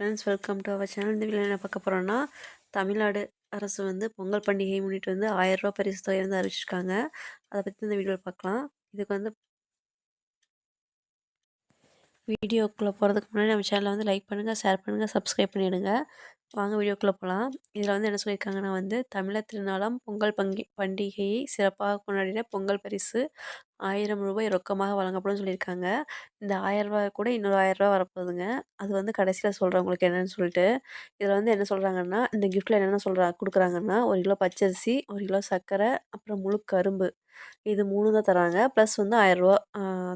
Friends welcome to our channel இந்த video என்ன பார்க்க போகிறோன்னா தமிழ்நாடு அரசு வந்து பொங்கல் பண்டிகையை முன்னிட்டு வந்து ஆயிரரூபா பரிசு தொகை வந்து அறிவிச்சிருக்காங்க. அதை பற்றி இந்த வீடியோவில் பார்க்கலாம். இதுக்கு வந்து வீடியோக்குள்ளே போகிறதுக்கு முன்னாடி நம்ம சேனலை வந்து லைக் பண்ணுங்கள் ஷேர் பண்ணுங்கள் சப்ஸ்கிரைப் பண்ணிவிடுங்க வாங்க வீடியோக்குள்ளே போகலாம் இதில் வந்து என்ன சொல்லியிருக்காங்கன்னா வந்து தமிழர் திருநாளாம் பொங்கல் பங்கி பண்டிகையை சிறப்பாக கொண்டாடின பொங்கல் பரிசு ஆயிரம் ரூபாய் ரொக்கமாக வழங்கப்படும் சொல்லியிருக்காங்க இந்த ஆயிரரூபா கூட இன்னொரு ஆயிரரூபா வரப்போகுதுங்க. அது வந்து கடைசியில் சொல்கிறேன் உங்களுக்கு என்னென்னு சொல்லிட்டு. இதில் வந்து என்ன சொல்கிறாங்கன்னா இந்த கிஃப்ட்டில் என்னென்ன சொல்கிறா கொடுக்குறாங்கன்னா ஒரு கிலோ பச்சரிசி ஒரு கிலோ சர்க்கரை அப்புறம் முழு கரும்பு. இது மூணு தான் தராங்க. ப்ளஸ் வந்து ஆயிரரூவா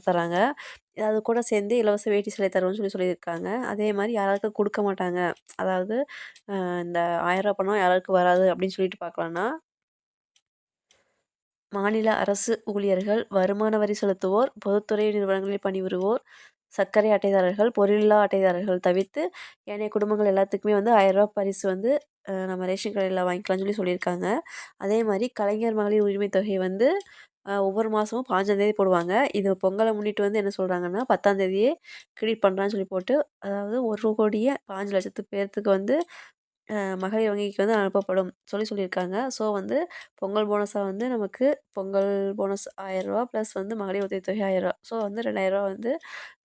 தராங்க. அது கூட சேர்ந்து இலவச வேட்டி சிலை தருவோம்னு சொல்லி சொல்லியிருக்காங்க. அதே மாதிரி யாராருக்கும் கொடுக்க மாட்டாங்க. அதாவது இந்த ஆயிரரூவா பணம் யாராருக்கும் வராது அப்படின்னு சொல்லிட்டு பார்க்கலான்னா மாநில அரசு ஊழியர்கள் வருமான வரி செலுத்துவோர் பொதுத்துறை நிறுவனங்களில் பணிபுரிவோர் சர்க்கரை அட்டைதாரர்கள் பொருளில்லா அட்டைதாரர்கள் தவிர்த்து ஏனைய குடும்பங்கள் எல்லாத்துக்குமே வந்து ஆயிரரூவா பரிசு வந்து நம்ம ரேஷன் கடையில் வாங்கிக்கலாம்னு சொல்லி சொல்லியிருக்காங்க. அதே மாதிரி கலைஞர் மகளிர் உரிமை தொகை வந்து ஒவ்வொரு மாதமும் பாஞ்சாந்தேதி போடுவாங்க. இது பொங்கலை முன்னிட்டு வந்து என்ன சொல்கிறாங்கன்னா பத்தாந்தேதியே கிரெடிட் பண்ணுறான்னு சொல்லி போட்டு அதாவது ஒரு கோடியே பாஞ்சு லட்சத்து பேர்த்துக்கு வந்து மகளிர் வங்கிக்கு வந்து அனுப்பப்படும் சொல்லி சொல்லியிருக்காங்க. ஸோ வந்து பொங்கல் போனஸாக வந்து நமக்கு பொங்கல் போனஸ் ஆயிரரூவா ப்ளஸ் வந்து மகளிர் உதவித்தொகை ஆயிரரூவா. ஸோ வந்து ரெண்டாயிரரூவா வந்து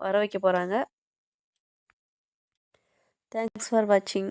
வர வைக்க போகிறாங்க தேங்க்ஸ் ஃபார் வாட்சிங்.